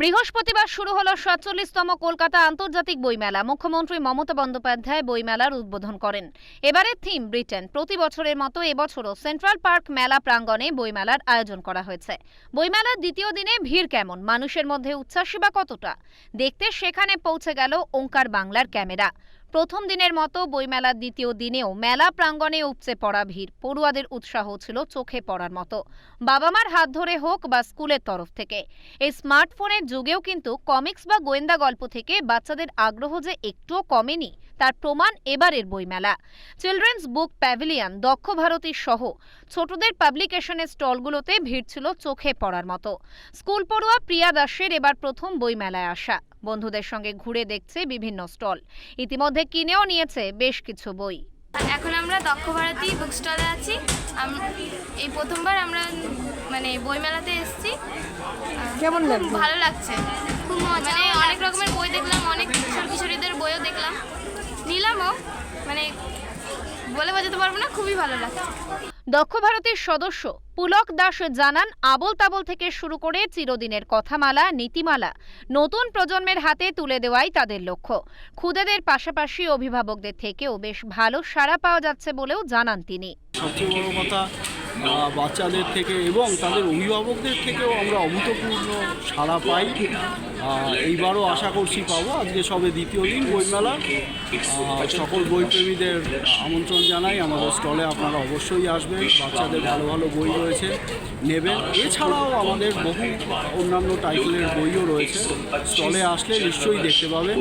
বৃহস্পতিবার শুরু হলো সাতচল্লিশতম কলকাতা আন্তর্জাতিক বইমেলা। মুখ্যমন্ত্রী মমতা বন্দ্যোপাধ্যায় বইমেলার উদ্বোধন করেন। এবারের থিম, ব্রিটেন। প্রতি বছরের মতো এবছরও সেন্ট্রাল পার্ক মেলা প্রাঙ্গণে বইমেলার আয়োজন করা হয়েছে। বইমেলার দ্বিতীয় দিনে ভিড় কেমন? মানুষের মধ্যে উচ্ছ্বাসী বা কতটা? দেখতে সেখানে পৌঁছে গেল ওঙ্কার বাংলার ক্যামেরা। প্রথম দিনের মতো বইমেলার দ্বিতীয় দিনেও মেলা প্রাঙ্গণে উপচে পড়া ভিড়। পড়ুয়াদের উৎসাহ ছিল চোখে পড়ার মতো। বাবা মার হাত ধরে হোক বা স্কুলের তরফ থেকে। এই স্মার্টফোনের যুগেও কিন্তু কমিক্স বা গোয়েন্দা গল্প থেকে বাচ্চাদের আগ্রহ যে একটুও কমেনি তার প্রমাণ এবারের বইমেলা। চিলড্রেন্স বুক প্যাভিলিয়ন দক্ষ ভারতী সহ ছোটদের পাবলিকেশনের স্টলগুলোতে ভিড় ছিল চোখে পড়ার মতো। স্কুল পড়ুয়া প্রিয়া দাসের এবার প্রথম বইমেলায় আসা। বন্ধুদের সঙ্গে ঘুরে দেখছে বিভিন্ন স্টল। ইতিমধ্যে কিনেও নিয়েছে বেশ কিছু বই। এখন আমরা দক্ষ ভারতী বুক স্টলে আছি এই প্রথমবার আমরা মানে বইমেলাতে এসেছি। কেমন খুব ভালো লাগছে। খুব মজা। মানে মানে বলে বোঝাতে পারব না খুবই ভালো লাগছে। দক্ষ ভারতের সদস্য পুলক দাস জানান আবল তাবল থেকে শুরু করে চিরদিনের কথামালা নীতিমালা নতুন প্রজন্মের হাতে তুলে দেওয়াই তাদের লক্ষ্য। খুদেদের পাশাপাশি অভিভাবকদের থেকেও বেশ ভালো সাড়া পাওয়া যাচ্ছে বলেও জানান তিনি। সবচেয়ে বড় কথা বাচ্চাদের থেকে এবং তাদের অভিভাবকদের থেকেও আমরা অভূতপূর্ণ সাড়া পাই। এইবারও আশা করছি পাবো। আজকে সবে দ্বিতীয় দিন বইমেলা। সকল বইপ্রেমীদের আমন্ত্রণ জানাই। আমাদের স্টলে আপনারা অবশ্যই আসবেন। বাচ্চাদের ভালো ভালো বই রয়েছে, নেবেন। এছাড়াও আমাদের বহু অন্যান্য টাইটেলের বইও রয়েছে। স্টলে আসলে নিশ্চয়ই দেখতে পাবেন।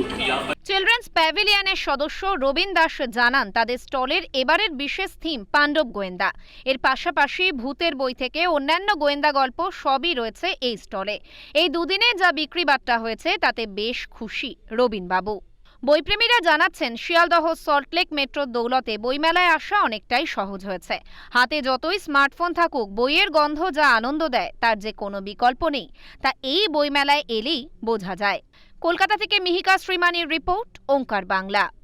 চিলড্রেন্স প্যাভিলিয়নের সদস্য রবীন দাস জানান, তাদের স্টলের এবারের বিশেষ থিম পাণ্ডব গোয়েন্দা। এর পাশাপাশি ভূতের বই থেকে অন্যান্য গোয়েন্দা গল্প সবই রয়েছে এই স্টলে। এই দুদিনে যা বিক্রি বাট্টা হয়েছে, তাতে বেশ খুশি রবিনবাবু। বইপ্রেমীরা জানাচ্ছেন, শিয়ালদহ সল্টলেক মেট্রো দৌলতে বইমেলায় আসা অনেকটাই সহজ হয়েছে। হাতে যতই স্মার্টফোন থাকুক, বইয়ের গন্ধ যা আনন্দ দেয়, তার যে কোনো বিকল্প নেই। তা এই বইমেলায় এলেই বোঝা যায়। কলকাতা থেকে মিহিকা শ্রীমানির রিপোর্ট, ওঙ্কার বাংলা।